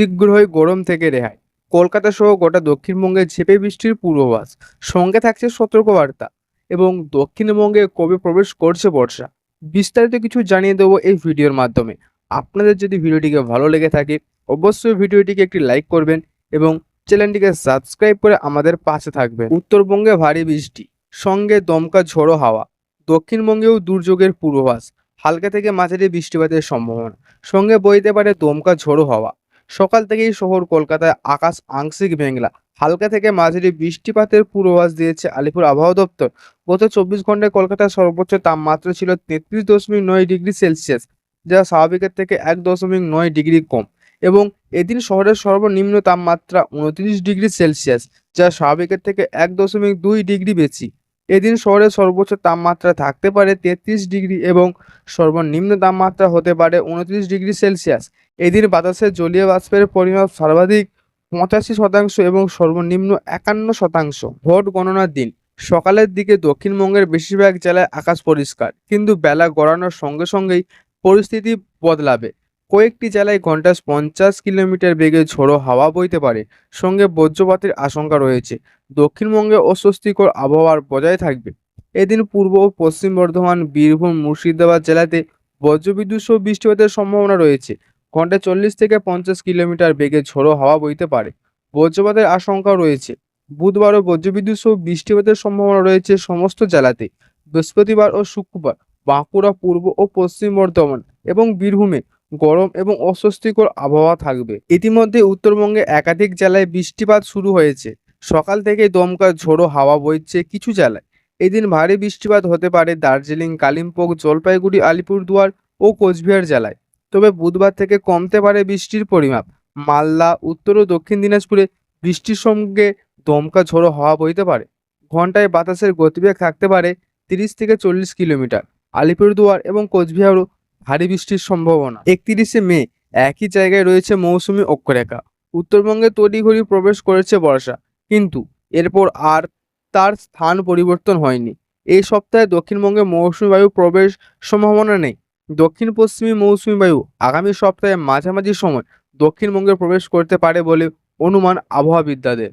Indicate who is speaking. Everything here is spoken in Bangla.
Speaker 1: শীঘ্রই গরম থেকে রেহাই। কলকাতা সহ গোটা দক্ষিণবঙ্গে ঝেপে বৃষ্টির পূর্বাভাস। সঙ্গে থাকছে সতর্কবার্তা এবং দক্ষিণবঙ্গে কবে প্রবেশ করছে বর্ষা। বিস্তারিত কিছু জানিয়ে দেবো এই ভিডিওর মাধ্যমে। আপনাদের যদি ভিডিওটিকে ভালো লেগে থাকে, অবশ্যই ভিডিওটিকে একটি লাইক করবেন এবং চ্যানেলটিকে সাবস্ক্রাইব করে আমাদের পাশে থাকবেন। উত্তরবঙ্গে ভারী বৃষ্টি, সঙ্গে দমকা ঝোড়ো হাওয়া, দক্ষিণবঙ্গেও দুর্যোগের পূর্বাভাস, হালকা থেকে মাঝারি বৃষ্টিপাতের সম্ভাবনা। সঙ্গে বইতে পারে দমকা ঝোড়ো হাওয়া। সকাল থেকেই শহর কলকাতায় আকাশ আংশিক মেঘলা হালকা থেকে মাঝারি বৃষ্টিপাতের পূর্বাভাস দিয়েছে আলিপুর আবহাওয়া দপ্তর। গত চব্বিশ ঘন্টায় কলকাতার সর্বোচ্চ তাপমাত্রা ছিল তেত্রিশ দশমিক নয় ডিগ্রি সেলসিয়াস, যা স্বাভাবিকের থেকে এক দশমিক নয় ডিগ্রি কম, এবং এদিন শহরের সর্বনিম্ন তাপমাত্রা উনত্রিশ ডিগ্রি সেলসিয়াস, যা স্বাভাবিকের থেকে এক দশমিক দুই ডিগ্রি বেশি। এদিন শহরের সর্বোচ্চ তাপমাত্রা থাকতে পারে তেত্রিশ ডিগ্রি এবং সর্বনিম্ন তাপমাত্রা হতে পারে উনত্রিশ ডিগ্রি সেলসিয়াস। এদিন বাতাসে জলীয় বাষ্পের পরিমাপ সর্বাধিক পঁচাশি শতাংশ এবং সর্বনিম্ন একান্ন শতাংশ ভোট গণনার দিন। সকালের দিকে দক্ষিণবঙ্গের বেশিরভাগ জেলায় আকাশ পরিষ্কার, কিন্তু বেলা গড়ানোর সঙ্গে সঙ্গেই পরিস্থিতি বদলাবে। কয়েকটি জেলায় ঘন্টায় পঞ্চাশ কিলোমিটার বেগে ঝোড়ো হাওয়া বইতে পারে। সঙ্গে বজ্রপাতের আশঙ্কা রয়েছে। দক্ষিণবঙ্গে অস্বস্তিকর আবহাওয়ার বজায় থাকবে। এদিন পূর্ব ও পশ্চিম বর্ধমান, বীরভূম, মুর্শিদাবাদ জেলাতে বজ্রবিদ্যুৎ সহ বৃষ্টিপাতের সম্ভাবনা রয়েছে। ঘন্টায় চল্লিশ থেকে পঞ্চাশ কিলোমিটার বেগে ঝোড়ো হাওয়া বইতে পারে। বজ্রপাতের আশঙ্কা রয়েছে। বুধবারও বজ্রবিদ্যুৎ সহ বৃষ্টিপাতের সম্ভাবনা রয়েছে সমস্ত জেলাতে। বৃহস্পতিবার ও শুক্রবার বাঁকুড়া পূর্ব ও পশ্চিম বর্ধমান এবং বীরভূমে গরম এবং অস্বস্তিকর আবহাওয়া থাকবে। ইতিমধ্যে উত্তরবঙ্গে একাধিক জেলায় বৃষ্টিপাত শুরু হয়েছে। সকাল থেকে দমকা ঝোড়ো হাওয়া বইছে কিছু জেলায়। এদিন ভারী বৃষ্টিপাত হতে পারে দার্জিলিং, কালিম্পং, জলপাইগুড়ি, আলিপুরদুয়ার ও কোচবিহার জেলায়। তবে বুধবার থেকে কমতে পারে বৃষ্টির পরিমাপ। মালদা, উত্তর ও দক্ষিণ দিনাজপুরে বৃষ্টির সঙ্গে দমকা ঝোড়ো হাওয়া বইতে পারে। ঘন্টায় বাতাসের গতিবেগ থাকতে পারে তিরিশ থেকে চল্লিশ কিলোমিটার। আলিপুরদুয়ার এবং কোচবিহারও ভারী বৃষ্টির সম্ভাবনা। একত্রিশে মে, একই জায়গায় রয়েছে মৌসুমি অক্ষরেখা। উত্তরবঙ্গে তড়িঘড়ি প্রবেশ করেছে বর্ষা, কিন্তু এরপর আর তার স্থান পরিবর্তন হয়নি। এই সপ্তাহে দক্ষিণবঙ্গে মৌসুমী বায়ু প্রবেশ সম্ভাবনা নেই। দক্ষিণ পশ্চিমী মৌসুমী বায়ু আগামী সপ্তাহে মাঝামাঝি সময় দক্ষিণবঙ্গে প্রবেশ করতে পারে বলে অনুমান আবহাওয়াবিদদের।